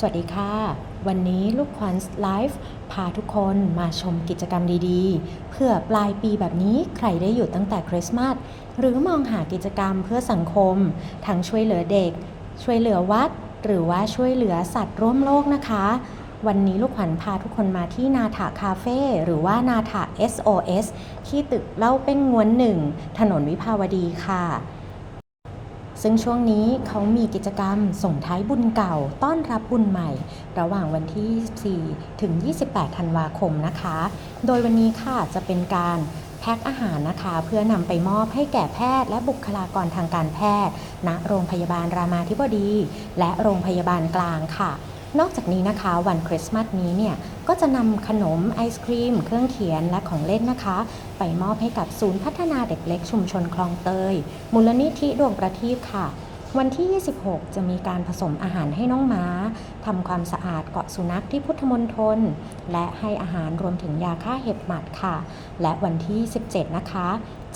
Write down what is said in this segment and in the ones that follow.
สวัสดีค่ะ วันนี้ลูกขวัญไลฟ์พาทุกคนมาชมกิจกรรมดีๆ เพื่อปลายปีแบบนี้ใครได้หยุดตั้งแต่คริสต์มาสหรือมองหากิจกรรมเพื่อสังคม ทั้งช่วยเหลือเด็ก ช่วยเหลือวัด หรือว่าช่วยเหลือสัตว์ร่วมโลกนะคะ วันนี้ลูกขวัญพาทุกคนมาที่นาถาคาเฟ่หรือว่านาถา SOS ที่ตึกเล่าเป้งงวนหนึ่งถนนวิภาวดีค่ะ ซึ่งช่วงนี้เขามีกิจกรรมส่งท้ายบุญเก่า ต้อนรับบุญใหม่ ระหว่างวันที่ 24 ถึง 28 ธันวาคมนะคะ โดยวันนี้ค่ะจะเป็นการแพ็คอาหารนะคะ เพื่อนำไปมอบให้แก่แพทย์และบุคลากรทางการแพทย์ณโรงพยาบาลรามาธิบดี และโรงพยาบาลกลางค่ะ นอกจากนี้นะคะวันคริสต์มาสนี้เนี่ยก็จะนำขนมไอศครีม เครื่องเขียนและของเล่นนะคะ ไปมอบให้กับศูนย์พัฒนาเด็กเล็กชุมชนคลองเตย มูลนิธิดวงประทีปค่ะ วันที่ 26 จะมีการผสมอาหารให้น้องม้าทำความสะอาดเกาะสุนัขที่พุทธมณฑลและให้อาหารรวมถึงยาฆ่าเห็บหมัดค่ะ และวันที่ 17 นะคะ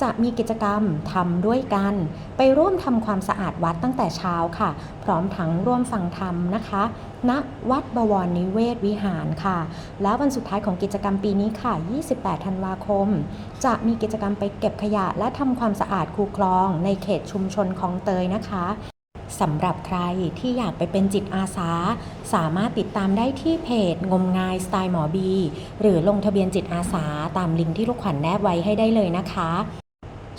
จะมีกิจกรรมทำด้วยกัน ไปร่วมทำความสะอาดวัดตั้งแต่เช้าค่ะ พร้อมทั้งร่วมฟังธรรมนะคะณวัดบวรนิเวศวิหารค่ะ แล้ววันสุดท้ายของกิจกรรมปีนี้ค่ะ 28 ธันวาคม จะมีกิจกรรมไปเก็บขยะและทำความสะอาดคูคลองในเขตชุมชนคลองเตยนะคะสำหรับใครที่อยากไปเป็นจิตอาสา สามารถติดตามได้ที่เพจงมงายสไตล์หมอบี หรือลงทะเบียนจิตอาสาตามลิงก์ที่ลูกขวัญแนบไว้ให้ได้เลยนะคะ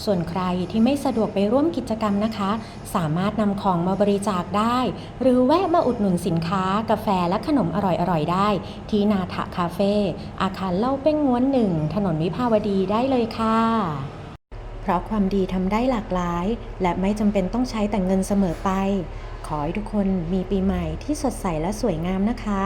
ส่วนใครที่ไม่สะดวกไปร่วมกิจกรรมนะคะ สามารถนำของมาบริจาคได้ หรือแวะมาอุดหนุนสินค้า กาแฟและขนมอร่อยๆได้ ที่นาถะคาเฟ่อาคารเล่าเป้งง้วนหนึ่งถนนวิภาวดีได้เลยค่ะ เพราะความดีทำได้หลากหลาย และไม่จำเป็นต้องใช้แต่เงินเสมอไป ขอให้ทุกคนมีปีใหม่ที่สดใสและสวยงามนะคะ